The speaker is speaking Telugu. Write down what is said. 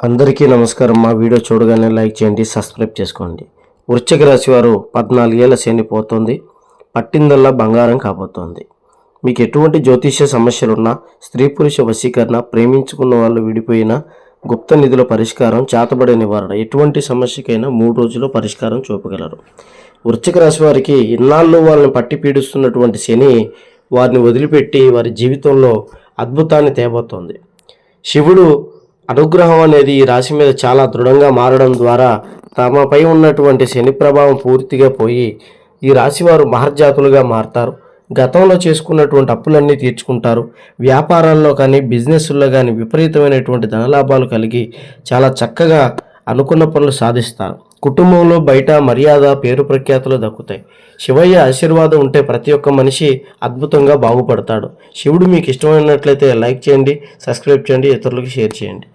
అందరికీ నమస్కారం. మా వీడియో చూడగానే లైక్ చేయండి సబ్స్క్రైబ్ చేసుకోండి. వృశ్చిక రాశి వారు పద్నాలుగేళ్ళ శని పోతుంది. పట్టిందల్లా బంగారం కాబోతోంది. మీకు ఎటువంటి జ్యోతిష్య సమస్యలున్నా స్త్రీ పురుష వశీకరణ ప్రేమించుకున్న వాళ్ళు విడిపోయినా గుప్త నిధుల పరిష్కారం చేతబడే నివారణ ఎటువంటి సమస్యకైనా మూడు రోజుల్లో పరిష్కారం చూపగలరు. వృశ్చిక రాశి వారికి ఇన్నాళ్ళు వాళ్ళని పట్టి పీడిస్తున్నటువంటి శని వారిని వదిలిపెట్టి వారి జీవితంలో అద్భుతాన్ని తేబోతోంది. శివుడు అనుగ్రహం అనేది ఈ రాశి మీద చాలా దృఢంగా మారడం ద్వారా తమపై ఉన్నటువంటి శని ప్రభావం పూర్తిగా పోయి ఈ రాశి వారు మహర్జాతులుగా మారతారు. గతంలో చేసుకున్నటువంటి అప్పులన్నీ తీర్చుకుంటారు. వ్యాపారాల్లో కానీ బిజినెస్లో కానీ విపరీతమైనటువంటి ధనలాభాలు కలిగి చాలా చక్కగా అనుకున్న పనులు సాధిస్తారు. కుటుంబంలో బయట మర్యాద పేరు ప్రఖ్యాతులు దక్కుతాయి. శివయ్య ఆశీర్వాదం ఉంటే ప్రతి ఒక్క మనిషి అద్భుతంగా బాగుపడతాడు. శివుడు మీకు ఇష్టమైనట్లయితే లైక్ చేయండి సబ్స్క్రైబ్ చేయండి ఇతరులకు షేర్ చేయండి.